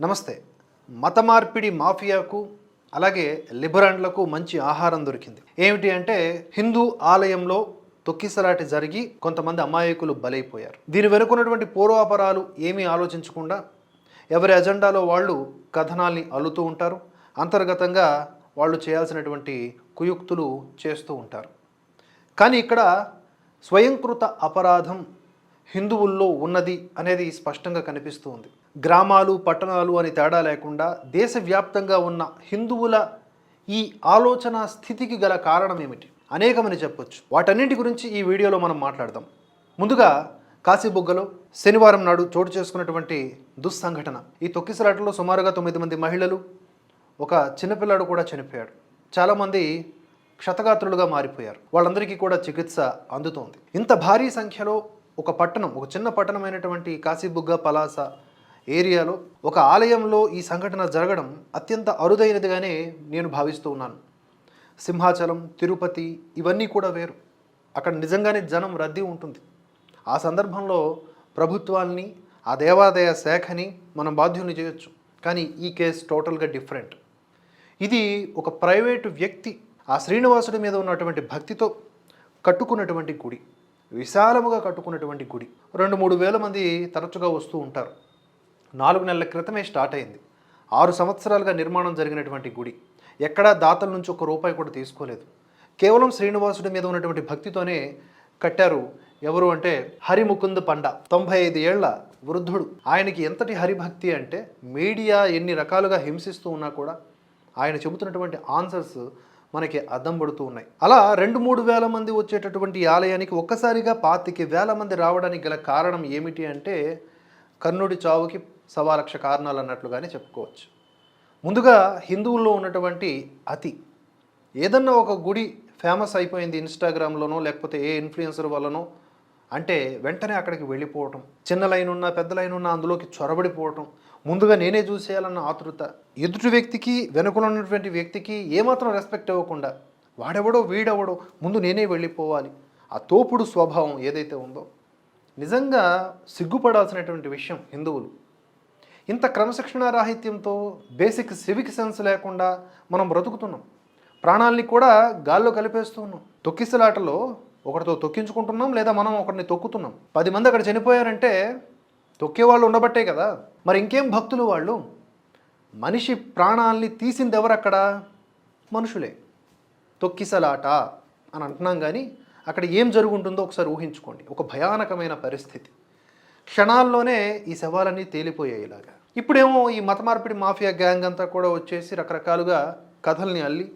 నమస్తే. మత మార్పిడి మాఫియాకు అలాగే లిబరాండ్లకు మంచి ఆహారం దొరికింది. ఏమిటి అంటే హిందూ ఆలయంలో తొక్కిసలాట జరిగి కొంతమంది అమాయకులు బలైపోయారు. దీని వెనుకున్నటువంటి పూర్వాపరాలు ఏమీ ఆలోచించకుండా ఎవరి అజెండాలో వాళ్ళు కథనాల్ని అల్లుతూ ఉంటారు. అంతర్గతంగా వాళ్ళు చేయాల్సినటువంటి కుయుక్తులు చేస్తూ ఉంటారు. కానీ ఇక్కడ స్వయంకృత అపరాధం హిందువుల్లో ఉన్నది అనేది స్పష్టంగా కనిపిస్తూ ఉంది గ్రామాలు పట్టణాలు అని తేడా లేకుండా దేశవ్యాప్తంగా ఉన్న హిందువుల ఈ ఆలోచన స్థితికి గల కారణం ఏమిటి? అనేకమని చెప్పొచ్చు. వాటన్నింటి గురించి ఈ వీడియోలో మనం మాట్లాడదాం. ముందుగా కాశీబుగ్గలో శనివారం నాడు చోటు చేసుకున్నటువంటి దుస్సంఘటన. ఈ తొక్కిసలాటలో సుమారుగా తొమ్మిది మంది మహిళలు ఒక చిన్నపిల్లాడు కూడా చనిపోయాడు. చాలామంది క్షతగాత్రులుగా మారిపోయారు. వాళ్ళందరికీ కూడా చికిత్స అందుతోంది. ఇంత భారీ సంఖ్యలో ఒక పట్టణం ఒక చిన్న పట్టణమైనటువంటి కాశీబుగ్గ పలాస ఏరియాలో ఒక ఆలయంలో ఈ సంఘటన జరగడం అత్యంత అరుదైనదిగానే నేను భావిస్తూ ఉన్నాను. సింహాచలం తిరుపతి ఇవన్నీ కూడా వేరు. అక్కడ నిజంగానే జనం రద్దీ ఉంటుంది. ఆ సందర్భంలో ప్రభుత్వాల్ని ఆ దేవాదాయ శాఖని మనం బాధ్యుని చేయొచ్చు. కానీ ఈ కేసు టోటల్గా డిఫరెంట్. ఇది ఒక ప్రైవేటు వ్యక్తి ఆ శ్రీనివాసుడి మీద ఉన్నటువంటి భక్తితో కట్టుకున్నటువంటి గుడి. విశాలముగా కట్టుకున్నటువంటి గుడి. రెండు మూడు వేల మంది తరచుగా వస్తూ ఉంటారు. నాలుగు నెలల క్రితమే స్టార్ట్ అయింది. ఆరు సంవత్సరాలుగా నిర్మాణం జరిగినటువంటి గుడి. ఎక్కడా దాతల నుంచి ఒక రూపాయి కూడా తీసుకోలేదు. కేవలం శ్రీనివాసుడి మీద ఉన్నటువంటి భక్తితోనే కట్టారు ఎవరు అంటే హరిముకుంద్ పండ. తొంభై ఐదు ఏళ్ళ వృద్ధుడు. ఆయనకి ఎంతటి హరిభక్తి అంటే మీడియా ఎన్ని రకాలుగా హింసిస్తూ ఉన్నా కూడా ఆయన చెబుతున్నటువంటి ఆన్సర్స్ మనకి అద్దం పడుతూ ఉన్నాయి. అలా రెండు మూడు వేల మంది వచ్చేటటువంటి ఆలయానికి ఒక్కసారిగా పాతికి వేల మంది రావడానికి గల కారణం ఏమిటి అంటే కర్ణుడి చావుకి సవాలక్ష కారణాలు అన్నట్లుగానే చెప్పుకోవచ్చు. ముందుగా హిందువుల్లో ఉన్నటువంటి అతి ఏదన్నా ఒక గుడి ఫేమస్ అయిపోయింది ఇన్స్టాగ్రామ్లోనో లేకపోతే ఏ ఇన్ఫ్లుయెన్సర్ వల్లనో అంటే వెంటనే అక్కడికి వెళ్ళిపోవటం చిన్న లైన్ ఉన్నా పెద్ద లైన్ ఉన్నా అందులోకి చొరబడిపోవటం ముందుగా నేనే చూసేయాలన్న ఆతృత. ఎదుటి వ్యక్తికి వెనుకలో ఉన్నటువంటి వ్యక్తికి ఏమాత్రం రెస్పెక్ట్ ఇవ్వకుండా వాడెవడో వీడెవడో ముందు నేనే వెళ్ళిపోవాలి. ఆ తోపుడు స్వభావం ఏదైతే ఉందో నిజంగా సిగ్గుపడాల్సినటువంటి విషయం హిందువులు. ఇంత క్రమశిక్షణ రాహిత్యంతో బేసిక్ సివిక్ సెన్స్ లేకుండా మనం బ్రతుకుతున్నాం. ప్రాణాల్ని కూడా గాల్లో కలిపేస్తూ ఉన్నాం. తొక్కిసలాటలో ఒకరితో తొక్కించుకుంటున్నాం లేదా మనం ఒకరిని తొక్కుతున్నాం. పది మంది అక్కడ చనిపోయారంటే తొక్కే వాళ్ళు ఉండబట్టే కదా. మరి ఇంకేం భక్తులు వాళ్ళు? మనిషి ప్రాణాల్ని తీసింది ఎవరక్కడ మనుషులే. తొక్కిసలాట అని అంటున్నాం కానీ అక్కడ ఏం జరుగుంటుందో ఒకసారి ఊహించుకోండి. ఒక భయానకమైన పరిస్థితి. క్షణాల్లోనే ఈ శవాలన్నీ తేలిపోయేలాగా ఇప్పుడేమో ఈ మత మార్పిడి మాఫియా గ్యాంగ్ అంతా కూడా వచ్చేసి రకరకాలుగా కథల్ని అల్లి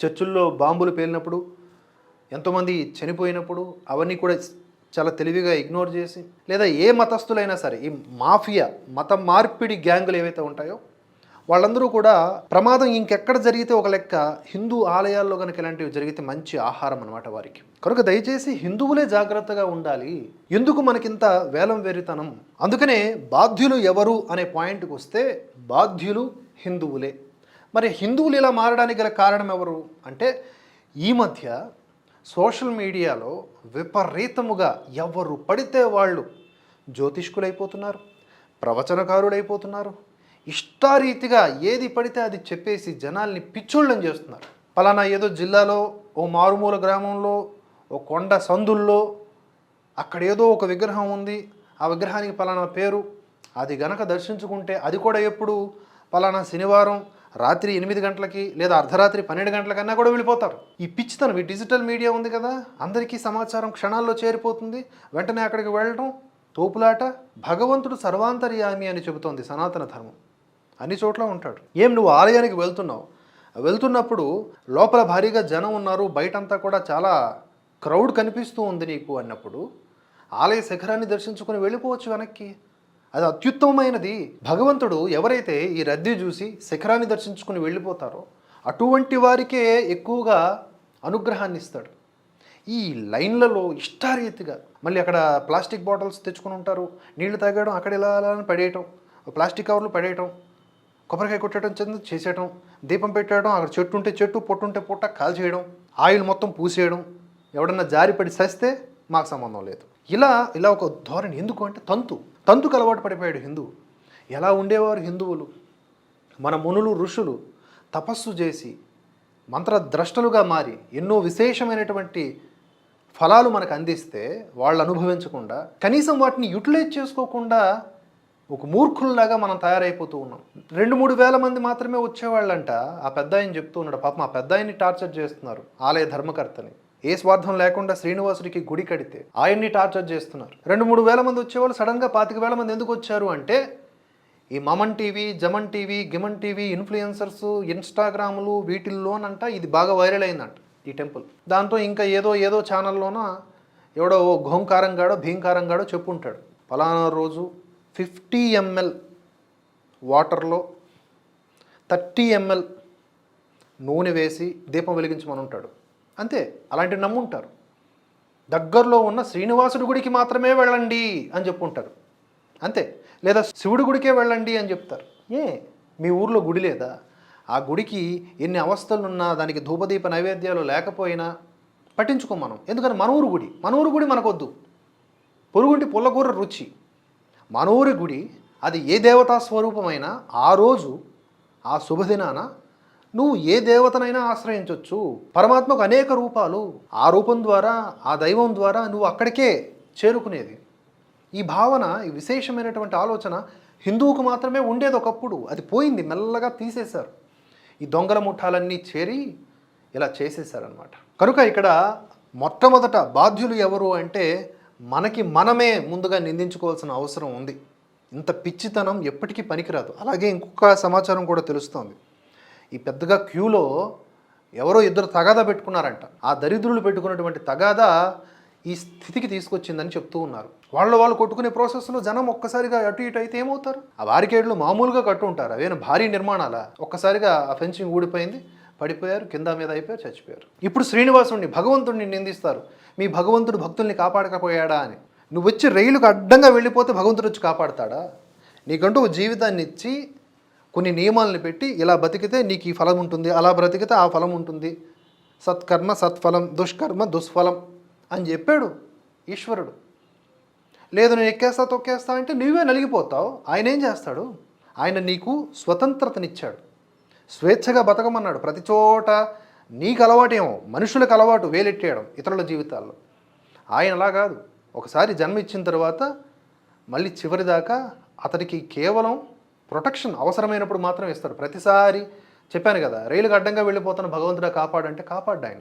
చర్చుల్లో బాంబులు పేలినప్పుడు ఎంతోమంది చనిపోయినప్పుడు అవన్నీ కూడా చాలా తెలివిగా ఇగ్నోర్ చేసి లేదా ఏ మతస్థులైనా సరే ఈ మాఫియా మత మార్పిడి గ్యాంగులు ఏవైతే ఉంటాయో వాళ్ళందరూ కూడా ప్రమాదం ఇంకెక్కడ జరిగితే ఒక లెక్క హిందూ ఆలయాల్లో కనుక ఇలాంటివి జరిగితే మంచి ఆహారం అనమాట వారికి. కనుక దయచేసి హిందువులే జాగ్రత్తగా ఉండాలి. ఎందుకు మనకింత వేలం వేరితనం? అందుకనే బాధ్యులు ఎవరు అనే పాయింట్కి వస్తే బాధ్యులు హిందువులే. మరి హిందువులు ఇలా మారడానికి గల కారణం ఎవరు? అంటే ఈ మధ్య సోషల్ మీడియాలో విపరీతముగా ఎవరు పడితే వాళ్ళు జ్యోతిష్కులైపోతున్నారు ప్రవచనకారులైపోతున్నారు. ఇష్టారీతిగా ఏది పడితే అది చెప్పేసి జనాల్ని పిచ్చోళ్ళని చేస్తున్నారు. పలానా ఏదో జిల్లాలో ఓ మారుమూల గ్రామంలో ఓ కొండ సందుల్లో అక్కడ ఏదో ఒక విగ్రహం ఉంది ఆ విగ్రహానికి పలానా పేరు అది గనక దర్శించుకుంటే అది కూడా ఎప్పుడు? పలానా శనివారం రాత్రి ఎనిమిది గంటలకి లేదా అర్ధరాత్రి పన్నెండు గంటలకన్నా కూడా వెళ్ళిపోతారు. ఈ పిచ్చితనం ఈ డిజిటల్ మీడియా ఉంది కదా అందరికీ సమాచారం క్షణాల్లో చేరిపోతుంది. వెంటనే అక్కడికి వెళ్ళడం తోపులాట భగవంతుడు సర్వాంతర్యామి అని చెబుతోంది సనాతన ధర్మం. అన్ని చోట్ల ఉంటాడు. ఏం నువ్వు ఆలయానికి వెళ్తున్నావు? వెళ్తున్నప్పుడు లోపల భారీగా జనం ఉన్నారు బయటంతా కూడా చాలా క్రౌడ్ కనిపిస్తూ ఉంది నీకు అన్నప్పుడు ఆలయ శిఖరాన్ని దర్శించుకొని వెళ్ళిపోవచ్చు వెనక్కి. అది అత్యుత్తమమైనది. భగవంతుడు ఎవరైతే ఈ రద్దీ చూసి శిఖరాన్ని దర్శించుకుని వెళ్ళిపోతారో అటువంటి వారికే ఎక్కువగా అనుగ్రహాన్ని ఇస్తాడు. ఈ లైన్లలో ఇష్టారీతిగా మళ్ళీ అక్కడ ప్లాస్టిక్ బాటిల్స్ తెచ్చుకుని ఉంటారు. నీళ్ళు తాగడం అక్కడ ఇలా పడేయటం ప్లాస్టిక్ కవర్లు పడేయటం కొబ్బరికాయ కొట్టడం చెంది చేసేయడం దీపం పెట్టేయడం అక్కడ చెట్టు ఉంటే చెట్టు పొట్టు ఉంటే పొట్ట కాల్చేయడం ఆయిల్ మొత్తం పూసేయడం ఎవడన్నా జారిపడి సస్తే మాకు సంబంధం లేదు. ఇలా ఇలా ఒక ధోరణి. ఎందుకు అంటే తంతు. తంతుకు అలవాటు పడిపోయాడు హిందువు ఎలా ఉండేవారు హిందువులు? మన మునులు ఋషులు తపస్సు చేసి మంత్రద్రష్టలుగా మారి ఎన్నో విశేషమైనటువంటి ఫలాలు మనకు అందిస్తే వాళ్ళు అనుభవించకుండా కనీసం వాటిని యూటిలైజ్ చేసుకోకుండా ఒక మూర్ఖుల్లాగా మనం తయారైపోతూ ఉన్నాం. రెండు మూడు వేల మంది మాత్రమే వచ్చేవాళ్ళంట. ఆ పెద్ద ఆయన చెప్తూ ఉన్నాడు పాపం ఆ పెద్ద ఆయన్ని టార్చర్ చేస్తున్నారు ఆలయ ధర్మకర్తని. ఏ స్వార్థం లేకుండా శ్రీనివాసుడికి గుడి కడితే ఆయన్ని టార్చర్ చేస్తున్నారు. రెండు మూడు వేల మంది వచ్చేవాళ్ళు సడన్గా పాతిక వేల మంది ఎందుకు వచ్చారు అంటే ఈ మమన్ టీవీ జమన్ టీవీ గిమన్ టీవీ ఇన్ఫ్లుయెన్సర్స్ ఇన్స్టాగ్రాములు వీటిల్లోనంట ఇది బాగా వైరల్ అయిందంట ఈ టెంపుల్. దాంతో ఇంకా ఏదో ఏదో ఛానల్లోన ఎవడో ఓ ఘోంకారంగాడో భీంకారంగాడో చెప్పుంటాడు. ఫలానా రోజు ఫిఫ్టీ ఎంఎల్ వాటర్లో థర్టీ ఎంఎల్ నూనె వేసి దీపం వెలిగించమని ఉంటాడు. అంతే అలాంటివి నమ్ముంటారు. దగ్గరలో ఉన్న శ్రీనివాసుడి గుడికి మాత్రమే వెళ్ళండి అని చెప్పుంటారు. అంతే లేదా శివుడి గుడికే వెళ్ళండి అని చెప్తారు. ఏ మీ ఊర్లో గుడి లేదా? ఆ గుడికి ఎన్ని అవస్థలున్నా దానికి ధూపదీప నైవేద్యాలు లేకపోయినా పట్టించుకోం మనం. ఎందుకని? మన ఊరు గుడి. మన ఊరు గుడి మనకొద్దు. పొరుగుంటి పుల్లకూర రుచి. మన ఊరి గుడి అది ఏ దేవతా స్వరూపమైనా ఆ రోజు ఆ శుభదినాన నువ్వు ఏ దేవతనైనా ఆశ్రయించవచ్చు పరమాత్మకు అనేక రూపాలు. ఆ రూపం ద్వారా ఆ దైవం ద్వారా నువ్వు అక్కడికే చేరుకునేది. ఈ భావన ఈ విశేషమైనటువంటి ఆలోచన హిందువుకు మాత్రమే ఉండేది ఒకప్పుడు. అది పోయింది మెల్లగా తీసేశారు. ఈ దొంగల ముఠాలన్నీ చేరి ఇలా చేసేసారనమాట కనుక ఇక్కడ మొట్టమొదట బాధ్యులు ఎవరు అంటే మనకి మనమే ముందుగా నిందించుకోవాల్సిన అవసరం ఉంది. ఇంత పిచ్చితనం ఎప్పటికీ పనికిరాదు. అలాగే ఇంకొక సమాచారం కూడా తెలుస్తోంది. ఈ పెద్దగా క్యూలో ఎవరో ఇద్దరు తగాదా పెట్టుకున్నారంట. ఆ దరిద్రులు పెట్టుకున్నటువంటి తగాదా ఈ స్థితికి తీసుకొచ్చిందని చెప్తూ ఉన్నారు. వాళ్ళు వాళ్ళు కొట్టుకునే ప్రాసెస్లో జనం ఒక్కసారిగా అటు ఇటు అయితే ఏమవుతారు? ఆ బారికేడ్లు మామూలుగా కట్టుంటారు. అవేనా భారీ నిర్మాణాల? ఒక్కసారిగా ఆ ఫెన్సింగ్ ఊడిపోయింది పడిపోయారు కింద మీద అయిపోయారు చచ్చిపోయారు. ఇప్పుడు శ్రీనివాసుడిని భగవంతుడిని నిందిస్తారు. మీ భగవంతుడు భక్తుల్ని కాపాడకపోయాడా అని. నువ్వు వచ్చి రైలుకు అడ్డంగా వెళ్ళిపోతే భగవంతుడు వచ్చి కాపాడతాడా? నీకంటూ జీవితాన్ని ఇచ్చి కొన్ని నియమాలను పెట్టి ఇలా బతికితే నీకు ఈ ఫలం ఉంటుంది అలా బ్రతికితే ఆ ఫలం ఉంటుంది. సత్కర్మ సత్ఫలం దుష్కర్మ దుష్ఫలం అని చెప్పాడు ఈశ్వరుడు. లేదు నేను ఎక్కేస్తా తొక్కేస్తా అంటే నువ్వే నలిగిపోతావు. ఆయన ఏం చేస్తాడు? ఆయన నీకు స్వతంత్రతనిచ్చాడు. స్వేచ్ఛగా బతకమన్నాడు. ప్రతి చోట నీకు అలవాటేమో మనుషులకు అలవాటు వేలెట్టేయడం ఇతరుల జీవితాల్లో. ఆయన అలా కాదు. ఒకసారి జన్మ ఇచ్చిన తర్వాత మళ్ళీ చివరిదాకా అతనికి కేవలం ప్రొటెక్షన్ అవసరమైనప్పుడు మాత్రం ఇస్తారు. ప్రతిసారి చెప్పాను కదా రైలుకు అడ్డంగా వెళ్ళిపోతున్న భగవంతుడా కాపాడంటే కాపాడ్డు ఆయన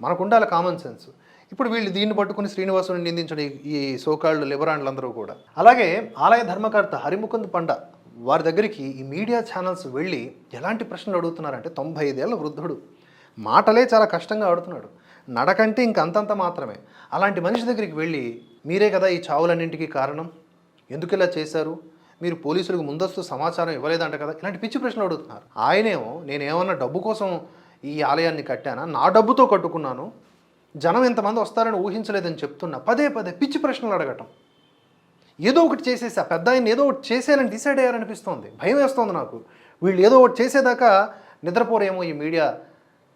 మనకు ఉండాలి కామన్ సెన్స్ ఇప్పుడు వీళ్ళు దీన్ని పట్టుకుని శ్రీనివాసుని నిందించడం ఈ- ఈ సోకాళ్ళు లిబరాండ్లందరూ కూడా. అలాగే ఆలయ ధర్మకర్త హరిముకుంద్ పండ వారి దగ్గరికి ఈ మీడియా ఛానల్స్ వెళ్ళి ఎలాంటి ప్రశ్నలు అడుగుతున్నారంటే తొంభై ఐదేళ్ళ వృద్ధుడు. మాటలే చాలా కష్టంగా ఆడుతున్నాడు. నడకంటే ఇంక అంతంత మాత్రమే. అలాంటి మనిషి దగ్గరికి వెళ్ళి మీరే కదా ఈ చావులన్నింటికీ కారణం? ఎందుకు ఇలా చేశారు? మీరు పోలీసులకు ముందస్తు సమాచారం ఇవ్వలేదంట కదా? ఇలాంటి పిచ్చి ప్రశ్నలు అడుగుతున్నారు. ఆయనేమో నేనేమన్నా డబ్బు కోసం ఈ ఆలయాన్ని కట్టానా? నా డబ్బుతో కట్టుకున్నాను. జనం ఎంతమంది వస్తారని ఊహించలేదని చెప్తున్నా. పదే పదే పిచ్చి ప్రశ్నలు అడగటం. ఏదో ఒకటి చేసేసి. ఆ పెద్ద ఆయన ఏదో ఒకటి చేసేయాలని డిసైడ్ అయ్యారనిపిస్తోంది. భయం వేస్తోంది నాకు. వీళ్ళు ఏదో ఒకటి చేసేదాకా నిద్రపోరేమో ఈ మీడియా.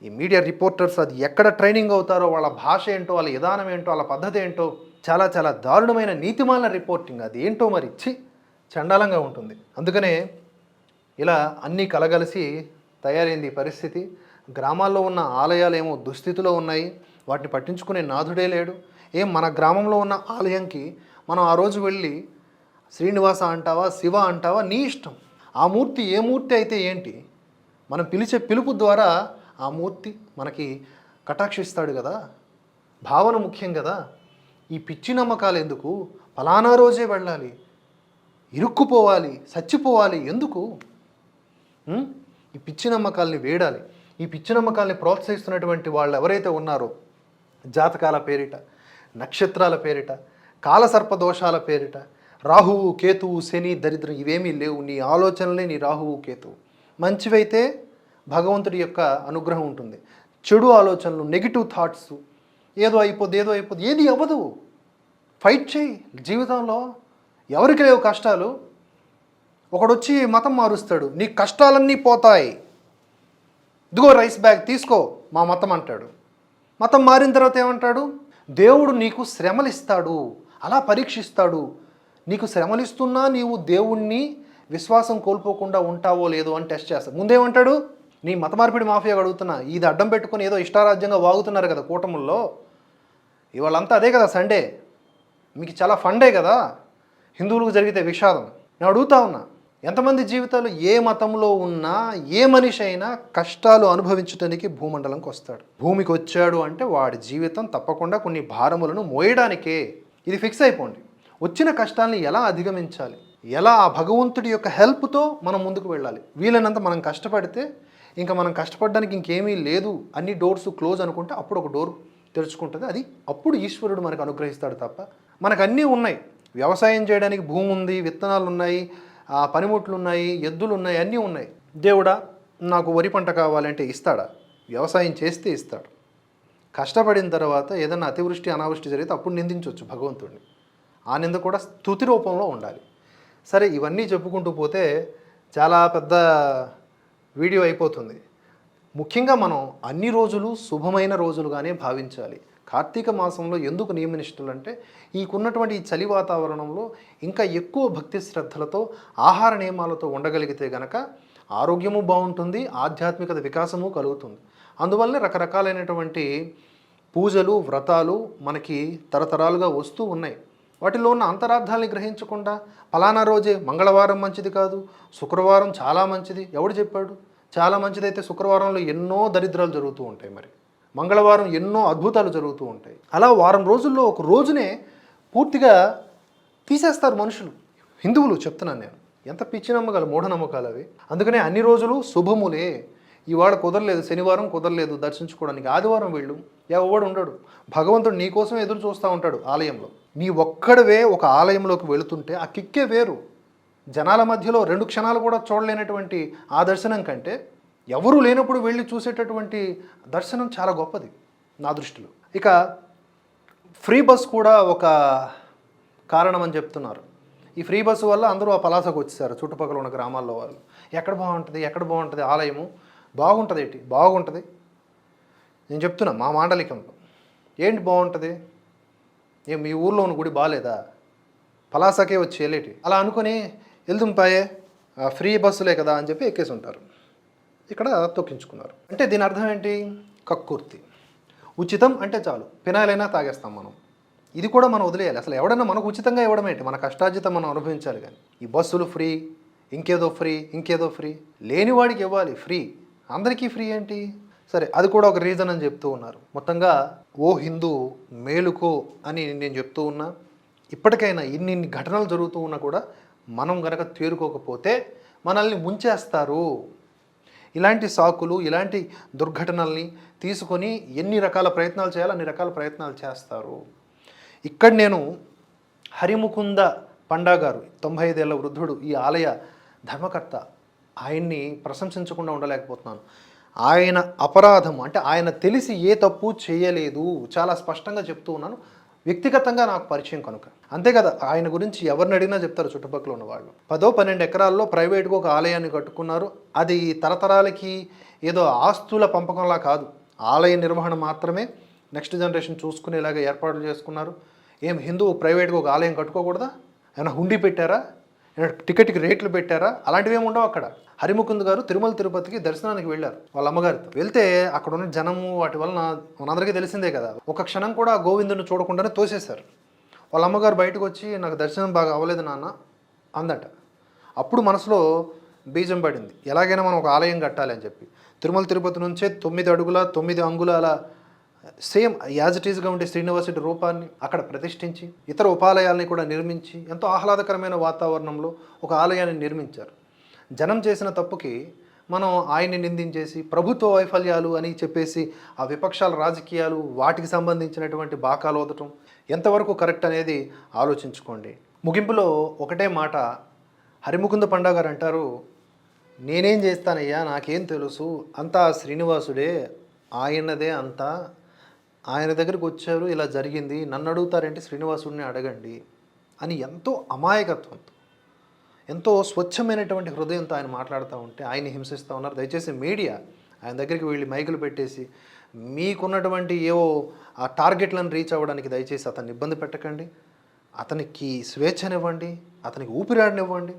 ఈ మీడియా రిపోర్టర్స్ అది ఎక్కడ ట్రైనింగ్ అవుతారో వాళ్ళ భాష ఏంటో వాళ్ళ విధానం ఏంటో వాళ్ళ పద్ధతి ఏంటో చాలా చాలా దారుణమైన నీతిమాల రిపోర్టింగ్. అది ఏంటో మరి? ఇచ్చి చండాలంగా ఉంటుంది. అందుకనే ఇలా అన్నీ కలగలిసి తయారైంది పరిస్థితి. గ్రామాల్లో ఉన్న ఆలయాలేమో దుస్థితిలో ఉన్నాయి. వాటిని పట్టించుకునే నాథుడే లేడు. ఏం మన గ్రామంలో ఉన్న ఆలయంకి మనం ఆ రోజు వెళ్ళి శ్రీనివాస అంటావా శివ అంటావా నీ ఇష్టం. ఆ మూర్తి ఏ మూర్తి అయితే ఏంటి? మనం పిలిచే పిలుపు ద్వారా ఆ మూర్తి మనకి కటాక్షిస్తాడు కదా. భావన ముఖ్యం కదా. ఈ పిచ్చి నమ్మకాలు ఎందుకు? ఫలానా రోజే వెళ్ళాలి. ఇరుక్కుపోవాలి చచ్చిపోవాలి. ఎందుకు? ఈ పిచ్చి నమ్మకాల్ని వేడాలి. ఈ పిచ్చి నమ్మకాల్ని ప్రోత్సహిస్తున్నటువంటి వాళ్ళు ఎవరైతే ఉన్నారో జాతకాల పేరిట నక్షత్రాల పేరిట కాలసర్పదోషాల పేరిట రాహువు కేతువు శని దరిద్రం ఇవేమీ లేవు. నీ ఆలోచనలే నీ రాహువు కేతువు. మంచివైతే భగవంతుడి యొక్క అనుగ్రహం ఉంటుంది. చెడు ఆలోచనలు నెగిటివ్ థాట్స్ ఏదో అయిపోద్ది ఏదో అయిపోద్ది ఏది అవ్వదు. ఫైట్ చేయి. జీవితంలో ఎవరికి లేవు కష్టాలు? ఒకడొచ్చి మతం మారుస్తాడు. నీ కష్టాలన్నీ పోతాయి. ఇదిగో రైస్ బ్యాగ్ తీసుకో మా మతం అంటాడు. మతం మారిన తర్వాత ఏమంటాడు? దేవుడు నీకు శ్రమలిస్తాడు. అలా పరీక్షిస్తాడు. నీకు శ్రమలిస్తున్నా నీవు దేవుణ్ణి విశ్వాసం కోల్పోకుండా ఉంటావో లేదో అని టెస్ట్ చేస్తాడు. ముందేమంటాడు? నీ మత మార్పిడి మాఫియా అడుగుతున్నా. ఇది అడ్డం పెట్టుకుని ఏదో ఇష్టారాజ్యంగా వాగుతున్నారు కదా కూటముల్లో. ఇవాళంతా అదే కదా సండే. మీకు చాలా ఫండే కదా. హిందువులకు జరిగితే విషాదం. నేను అడుగుతా ఉన్నా ఎంతమంది జీవితాలు ఏ మతంలో ఉన్నా ఏ మనిషి అయినా కష్టాలు అనుభవించడానికి భూమండలంకి వస్తాడు. భూమికి వచ్చాడు అంటే వాడి జీవితం తప్పకుండా కొన్ని భారములను మోయడానికే. ఇది ఫిక్స్ అయిపోండి. వచ్చిన కష్టాల్ని ఎలా అధిగమించాలి? ఎలా ఆ భగవంతుడి యొక్క హెల్ప్తో మనం ముందుకు వెళ్ళాలి? వీలైనంత మనం కష్టపడితే ఇంకా మనం కష్టపడడానికి ఇంకేమీ లేదు అన్ని డోర్స్ క్లోజ్ అనుకుంటే అప్పుడు ఒక డోర్ తెరుచుకుంటుంది. అది అప్పుడు ఈశ్వరుడు మనకు అనుగ్రహిస్తాడు తప్ప మనకు అన్నీ ఉన్నాయి. వ్యవసాయం చేయడానికి భూమి ఉంది విత్తనాలు ఉన్నాయి ఆ పనిముట్లు ఉన్నాయి ఎద్దులు ఉన్నాయి అన్నీ ఉన్నాయి. దేవుడా నాకు వరి పంట కావాలంటే ఇస్తాడా? వ్యవసాయం చేస్తే ఇస్తాడు. కష్టపడిన తర్వాత ఏదైనా అతివృష్టి అనావృష్టి జరిగితే అప్పుడు నిందించవచ్చు భగవంతుడిని ఆ నింద కూడా స్థుతి రూపంలో ఉండాలి. సరే ఇవన్నీ చెప్పుకుంటూ పోతే చాలా పెద్ద వీడియో అయిపోతుంది. ముఖ్యంగా మనం అన్ని రోజులు శుభమైన రోజులుగానే భావించాలి. కార్తీక మాసంలో ఎందుకు నియమనిష్టలు అంటే ఈకున్నటువంటి ఈ చలి వాతావరణంలో ఇంకా ఎక్కువ భక్తి శ్రద్ధలతో ఆహార నియమాలతో ఉండగలిగితే గనక ఆరోగ్యము బాగుంటుంది ఆధ్యాత్మికత వికాసము కలుగుతుంది. అందువల్లనే రకరకాలైనటువంటి పూజలు వ్రతాలు మనకి తరతరాలుగా వస్తూ ఉన్నాయి. వాటిలో ఉన్న అంతరార్థాలని గ్రహించకుండా ఫలానా రోజే మంగళవారం మంచిది కాదు శుక్రవారం చాలా మంచిది. ఎవడు చెప్పాడు? చాలా మంచిదైతే శుక్రవారంలో ఎన్నో దరిద్రాలు జరుగుతూ ఉంటాయి మరి. మంగళవారం ఎన్నో అద్భుతాలు జరుగుతూ ఉంటాయి. అలా వారం రోజుల్లో ఒక రోజునే పూర్తిగా తీసేస్తారు మనుషులు. హిందువులు చెప్తున్నాను నేను. ఎంత పిచ్చి నమ్మకాలు మూఢనమ్మకాలు అవి. అందుకనే అన్ని రోజులు శుభములే. ఇవాళ కుదరలేదు శనివారం కుదరలేదు దర్శించుకోవడానికి. ఆదివారం వెళ్ళు. ఎవడు ఉండడు. భగవంతుడు నీ కోసం ఎదురు చూస్తూ ఉంటాడు ఆలయంలో. నీ ఒక్కడవే ఒక ఆలయంలోకి వెళుతుంటే ఆ కిక్కే వేరు. జనాల మధ్యలో రెండు క్షణాలు కూడా చూడలేనటువంటి ఆ దర్శనం కంటే ఎవరు లేనప్పుడు వెళ్ళి చూసేటటువంటి దర్శనం చాలా గొప్పది నా దృష్టిలో. ఇక ఫ్రీ బస్ కూడా ఒక కారణం అని చెప్తున్నారు. ఈ ఫ్రీ బస్సు వల్ల అందరూ ఆ పలాసకు వచ్చేసారు చుట్టుపక్కల ఉన్న గ్రామాల్లో వాళ్ళు. ఎక్కడ బాగుంటుంది ఎక్కడ బాగుంటుంది ఆలయము? బాగుంటుంది ఏంటి? బాగుంటుంది. నేను చెప్తున్నా మా మాండలికంలో. ఏంటి బాగుంటుంది? ఏం మీ ఊర్లో ఉన్న గుడి బాగాలేదా పలాసకే వచ్చి వెళ్ళేటి. అలా అనుకొని వెళ్తుంపాయే ఫ్రీ బస్సులే కదా అని చెప్పి ఎక్కేసి ఉంటారు. ఇక్కడ తొక్కించుకున్నారు. అంటే దీని అర్థం ఏంటి? కక్కుర్తి. ఉచితం అంటే చాలు. పినాయిలైనా తాగేస్తాం మనం. ఇది కూడా మనం వదిలేయాలి. అసలు ఎవడన్నా మనకు ఉచితంగా ఇవ్వడం ఏంటి? మన కష్టార్జితం మనం అనుభవించాలి కానీ. ఈ బస్సులు ఫ్రీ ఇంకేదో ఫ్రీ ఇంకేదో ఫ్రీ. లేనివాడికి ఇవ్వాలి. ఫ్రీ. అందరికీ ఫ్రీ ఏంటి? సరే అది కూడా ఒక రీజన్ అని చెప్తూ ఉన్నారు. మొత్తంగా ఓ హిందూ మేలుకో అని నేను చెప్తూ ఉన్నా. ఇప్పటికైనా ఇన్ని ఇన్ని ఘటనలు జరుగుతూ ఉన్నా కూడా మనం గనక తేరుకోకపోతే మనల్ని ముంచేస్తారు. ఇలాంటి సాకులు ఇలాంటి దుర్ఘటనల్ని తీసుకొని ఎన్ని రకాల ప్రయత్నాలు చేయాలో అన్ని రకాల ప్రయత్నాలు చేస్తారు. ఇక్కడ నేను హరిముకుంద పండా గారు తొంభై ఐదేళ్ళ వృద్ధుడు ఈ ఆలయ ధర్మకర్త ఆయన్ని ప్రశంసించకుండా ఉండలేకపోతున్నాను. ఆయన అపరాధం అంటే ఆయన తెలిసి ఏ తప్పు చేయలేదు చాలా స్పష్టంగా చెప్తూ ఉన్నాను. వ్యక్తిగతంగా నాకు పరిచయం కనుక. అంతే కదా ఆయన గురించి ఎవరిని అడిగినా చెప్తారు చుట్టుపక్కల ఉన్న వాళ్ళు. పదో పన్నెండు ఎకరాల్లో ప్రైవేట్గా ఒక ఆలయాన్ని కట్టుకున్నారు. అది తరతరాలకి ఏదో ఆస్తుల పంపకంలా కాదు. ఆలయ నిర్వహణ మాత్రమే నెక్స్ట్ జనరేషన్ చూసుకునేలాగా ఏర్పాట్లు చేసుకున్నారు. ఏం హిందువు ప్రైవేట్గా ఒక ఆలయం కట్టుకోకూడదా? ఏమైనా హుండీ పెట్టారా? ఏమైనా టికెట్కి రేట్లు పెట్టారా? అలాంటివి ఏమి ఉండవు అక్కడ. హరిముకుంద్ గారు తిరుమల తిరుపతికి దర్శనానికి వెళ్ళారు వాళ్ళ అమ్మగారితో. వెళ్తే అక్కడ ఉన్న జనము వాటి వలన మనందరికీ తెలిసిందే కదా ఒక క్షణం కూడా గోవిందుని చూడకుండానే తోసేశారు. వాళ్ళ అమ్మగారు బయటకు వచ్చి నాకు దర్శనం బాగా అవ్వలేదు నాన్న అందట. అప్పుడు మనసులో బీజం పడింది. ఎలాగైనా మనం ఒక ఆలయం కట్టాలి అని చెప్పి. తిరుమల తిరుపతి నుంచే తొమ్మిది అడుగుల తొమ్మిది అంగుళాల సేమ్ యాజ్ ఇట్ ఈస్గా ఉండే శ్రీనివాసుడి రూపాన్ని అక్కడ ప్రతిష్ఠించి ఇతర ఉపాలయాల్ని కూడా నిర్మించి ఎంతో ఆహ్లాదకరమైన వాతావరణంలో ఒక ఆలయాన్ని నిర్మించారు. జనం చేసిన తప్పుకి మనం ఆయన్ని నిందించేసి ప్రభుత్వ వైఫల్యాలు అని చెప్పేసి ఆ విపక్షాల రాజకీయాలు వాటికి సంబంధించినటువంటి బాకాలు వదటం ఎంతవరకు కరెక్ట్ అనేది ఆలోచించుకోండి. ముగింపులో ఒకటే మాట హరిముకుంద పండా గారు అంటారు నేనేం చేస్తానయ్యా నాకేం తెలుసు అంతా శ్రీనివాసుడే ఆయనదే అంతా. ఆయన దగ్గరికి వచ్చారు ఇలా జరిగింది నన్ను అడుగుతారంటే శ్రీనివాసుడిని అడగండి అని ఎంతో అమాయకత్వంతో ఎంతో స్వచ్ఛమైనటువంటి హృదయంతో ఆయన మాట్లాడుతూ ఉంటే ఆయన హింసిస్తూ ఉన్నారు. దయచేసి మీడియా ఆయన దగ్గరికి వెళ్ళి మైకులు పెట్టేసి మీకున్నటువంటి ఏవో ఆ టార్గెట్లను రీచ్ అవ్వడానికి దయచేసి అతన్ని ఇబ్బంది పెట్టకండి. అతనికి స్వేచ్ఛనివ్వండి అతనికి ఊపిరాడినివ్వండి.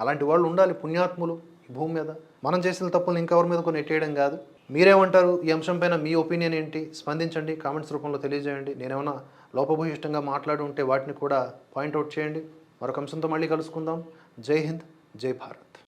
అలాంటి వాళ్ళు ఉండాలి పుణ్యాత్ములు ఈ భూమి మీద. మనం చేసిన తప్పులు ఇంకెవరి మీద కొన్ని ఎట్టేయడం కాదు. మీరేమంటారు? ఈ అంశం పైన మీ ఒపీనియన్ ఏంటి? స్పందించండి కామెంట్స్ రూపంలో తెలియజేయండి. నేనేమైనా లోపభూయిష్టంగా మాట్లాడి ఉంటే వాటిని కూడా పాయింట్అవుట్ చేయండి. మరొక అంశంతో మళ్ళీ కలుసుకుందాం. జై హింద్ జై భారత్.